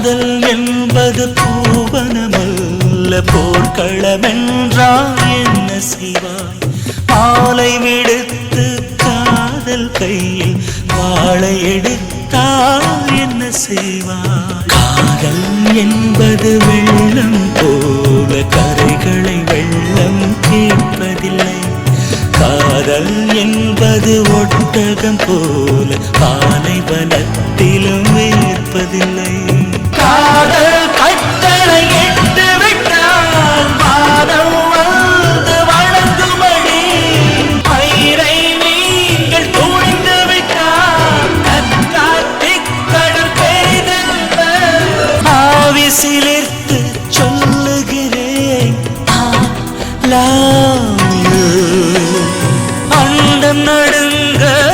காதல் என்பது பூவனமல்ல போர்க்களமென்றால் என்ன செய்வாய்? மாலை விடுத்து காதல் கையில் வாழை எடுத்தால் என்ன செய்வாய்? காதல் என்பது வெள்ளம் போல கரைகளை வெள்ளம் கேட்பதில்லை. காதல் என்பது ஒட்டகம் போல பாலை வனத்திலும் பாலைவனத்திலும் love you நடுங்கள்